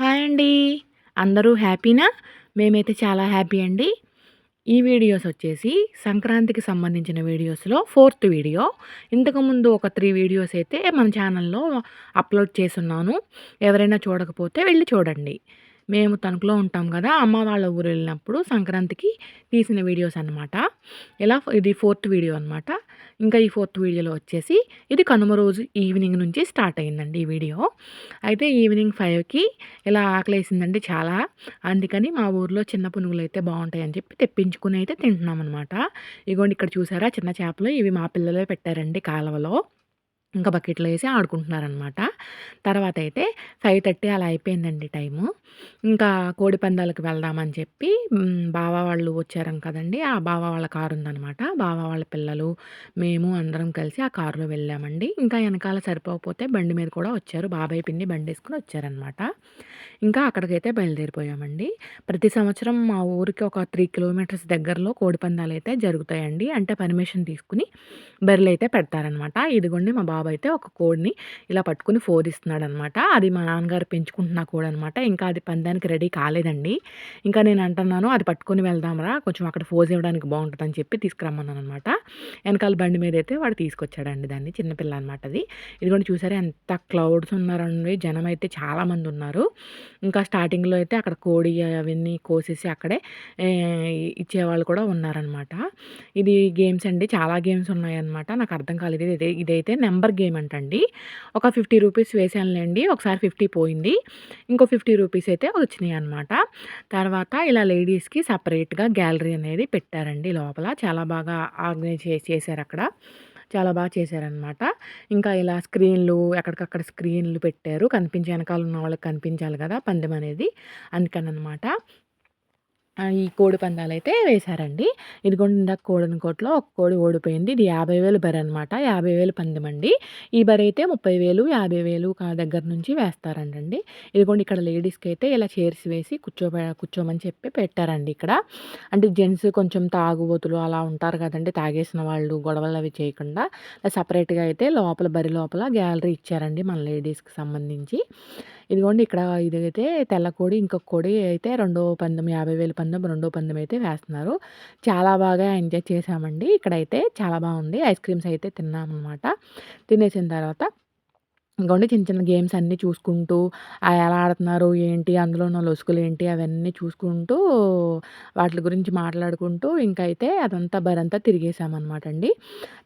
Hi అండి. అందరూ హ్యాపీనా? మేమైతే చాలా హ్యాపీ అండి. ఈ వీడియోస్ వచ్చేసి సంక్రాంతికి సంబంధించిన వీడియోస్లో ఫోర్త్ వీడియో. ఇంతకుముందు ఒక త్రీ వీడియోస్ అయితే మన ఛానల్లో అప్లోడ్ చేస్తున్నాను. ఎవరైనా చూడకపోతే వెళ్ళి చూడండి. మేము తణుకులో ఉంటాం కదా అమ్మ వాళ్ళ ఊరు వెళ్ళినప్పుడు సంక్రాంతికి తీసిన వీడియోస్ అనమాట ఇలా ఇది ఫోర్త్ వీడియో అనమాట ఇంకా ఈ ఫోర్త్ వీడియోలో వచ్చేసి ఇది కనుమ రోజు ఈవినింగ్ నుంచి స్టార్ట్ అయిందండి ఈ వీడియో. అయితే ఈవినింగ్ ఫైవ్కి ఇలా ఆకలేసిందండి చాలా. అందుకని మా ఊర్లో చిన్న పునుగులు అయితే బాగుంటాయని చెప్పి తెప్పించుకుని అయితే తింటున్నాం అనమాట ఇగోండి ఇక్కడ చూసారా చిన్న చేపలు ఇవి మా పిల్లలే పెట్టారండి కాలువలో. ఇంకా బకెట్లో వేసి ఆడుకుంటున్నారనమాట. తర్వాత అయితే ఫైవ్ థర్టీ అలా అయిపోయిందండి టైము. ఇంకా కోడి పందాలకు వెళ్దామని చెప్పి బావ వాళ్ళు వచ్చారం కదండి. ఆ బావ వాళ్ళ కారు ఉందనమాట. బావ వాళ్ళ పిల్లలు మేము అందరం కలిసి ఆ కారులో వెళ్ళామండి. ఇంకా వెనకాల సరిపోకపోతే బండి మీద కూడా వచ్చారు. బాబాయ్ పిన్ని బండి వేసుకుని వచ్చారనమాట. ఇంకా అక్కడికైతే బయలుదేరిపోయామండి. ప్రతి సంవత్సరం మా ఊరికి ఒక త్రీ కిలోమీటర్స్ దగ్గరలో కోడి పందాలు అయితే జరుగుతాయండి. అంటే పర్మిషన్ తీసుకుని బర్రెలు అయితే పెడతారనమాట. ఇదిగోండి మా బాబు అయితే ఒక కోడిని ఇలా పట్టుకుని ఫోదిస్తున్నాడు అనమాట అది మా నాన్నగారు పెంచుకుంటున్న కోడి అనమాట ఇంకా అది పందానికి రెడీ కాలేదండి. ఇంకా నేను అంటున్నాను అది పట్టుకొని వెళ్దాంరా కొంచెం అక్కడ ఫోజ్ ఇవ్వడానికి బాగుంటుందని చెప్పి తీసుకురమ్మన్నాను అనమాట వెనకాల బండి మీద అయితే వాడు తీసుకొచ్చాడండి దాన్ని చిన్నపిల్ల అనమాట అది. ఇది కూడా చూసారా ఎంత క్లౌడ్స్ ఉన్నారండి. జనం అయితే చాలామంది ఉన్నారు. ఇంకా స్టార్టింగ్లో అయితే అక్కడ కోడి అవన్నీ కోసేసి అక్కడే ఇచ్చేవాళ్ళు కూడా ఉన్నారనమాట. ఇది గేమ్స్ అండి చాలా గేమ్స్ ఉన్నాయన్నమాట. నాకు అర్థం కాలేదు. ఇది ఇదైతే నెంబర్ గేమ్ అంటండి. ఒక ఫిఫ్టీ రూపీస్ వేసానులేండి ఒకసారి ఫిఫ్టీ పోయింది. ఇంకో ఫిఫ్టీ రూపీస్ అయితే వచ్చినాయి అనమాట తర్వాత ఇలా లేడీస్కి సపరేట్గా గ్యాలరీ అనేది పెట్టారండి లోపల. చాలా బాగా ఆర్గనైజ్ చేశారు అక్కడ. చాలా బాగా చేశారనమాట ఇంకా ఇలా స్క్రీన్లు ఎక్కడికక్కడ స్క్రీన్లు పెట్టారు. కనిపించే వెనకాల ఉన్న వాళ్ళకి కనిపించాలి కదా పందెం అనేది. అందుకని అనమాట ఈ కోడి పందాలు అయితే వేశారండి. ఇదిగోండి ఇందాక కోడిని కోట్లో ఒక కోడి ఓడిపోయింది. ఇది యాభై వేలు బెర అనమాట యాభై వేలు పందెం అండి ఈ బరి అయితే ముప్పై వేలు యాభై వేలు దగ్గర నుంచి వేస్తారంటండి. ఇదిగోండి ఇక్కడ లేడీస్కి అయితే ఇలా చైర్స్ వేసి కూర్చో కూర్చోమని చెప్పి పెట్టారండి ఇక్కడ. అంటే జెంట్స్ కొంచెం తాగుబోతులు అలా ఉంటారు కదండి. తాగేసిన వాళ్ళు గొడవలు అవి చేయకుండా. సపరేట్గా అయితే లోపల బరి లోపల గ్యాలరీ ఇచ్చారండి మన లేడీస్కి సంబంధించి. ఇదిగోండి ఇక్కడ ఇదైతే తెల్ల కోడి ఇంకొక కోడి అయితే రెండో పందెం యాభై వేల పందెం రెండో పందెం అయితే వేస్తున్నారు. చాలా బాగా ఎంజాయ్ చేసామండి ఇక్కడైతే చాలా బాగుంది. ఐస్ క్రీమ్స్ అయితే తిన్నామన్నమాట. తినేసిన తర్వాత ఇంకోండి చిన్న చిన్న గేమ్స్ అన్నీ చూసుకుంటూ ఎలా ఆడుతున్నారు ఏంటి అందులో ఉన్న లొసుకులు ఏంటి అవన్నీ చూసుకుంటూ వాటి గురించి మాట్లాడుకుంటూ ఇంకా అయితే అదంతా బరంతా తిరిగేసామన్నమాట అండి.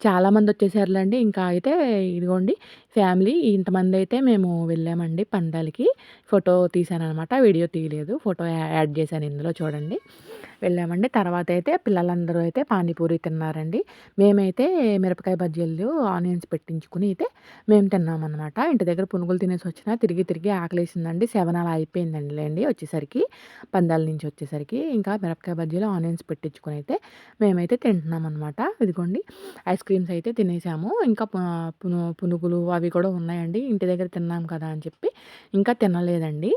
చాలామంది వచ్చేసారులేండి. ఇంకా అయితే ఇదిగోండి ఫ్యామిలీ. ఇంతమంది అయితే మేము వెళ్ళామండి పందాలకి. ఫోటో తీశానమాట వీడియో తీయలేదు. ఫోటో యాడ్ చేశాను ఇందులో చూడండి. వెళ్ళామండి. తర్వాత అయితే పిల్లలందరూ అయితే పానీపూరి తిన్నారండి. మేమైతే మిరపకాయ బజ్జీలు ఆనియన్స్ పెట్టించుకుని అయితే మేము తిన్నామన్నమాట ఇంటి దగ్గర పునుగులు తినేసి వచ్చినా తిరిగి తిరిగి ఆకలేసిందండి. సెవెన్ అలా అయిపోయిందండి లేండి వచ్చేసరికి. పందాల నుంచి వచ్చేసరికి ఇంకా మిరపకాయ బజ్జీలు ఆనియన్స్ పెట్టించుకుని అయితే మేమైతే తింటున్నాం అనమాట ఇదిగోండి. ఐస్ క్రీమ్స్ అయితే తినేసాము. ఇంకా పునుగులు అవి కూడా ఉన్నాయండి. ఇంటి దగ్గర తిన్నాం కదా అని చెప్పి. ఇంకా తినలేదండి.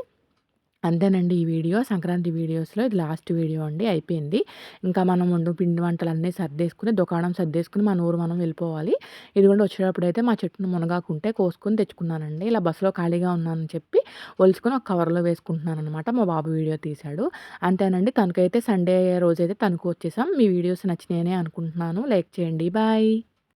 అంతేనండి ఈ వీడియో. సంక్రాంతి వీడియోస్లో ఇది లాస్ట్ వీడియో అండి. అయిపోయింది. ఇంకా మనం వండు పిండి వంటలు అన్నీ సర్దేసుకుని దుకాణం సర్దేసుకుని మన ఊరు మనం వెళ్ళిపోవాలి. ఇది కూడా వచ్చేటప్పుడు అయితే మా చెట్టును మునగాకుంటే కోసుకొని తెచ్చుకున్నానండి. ఇలా బస్సులో ఖాళీగా ఉన్నానని చెప్పి ఒలుచుకొని ఒక కవర్లో వేసుకుంటున్నాను అనమాట మా బాబు వీడియో తీశాడు. అంతేనండి. తనకైతే సండే రోజైతే తనకు వచ్చేసాం. మీ వీడియోస్ నచ్చినాయనే అనుకుంటున్నాను. లైక్ చేయండి. బాయ్.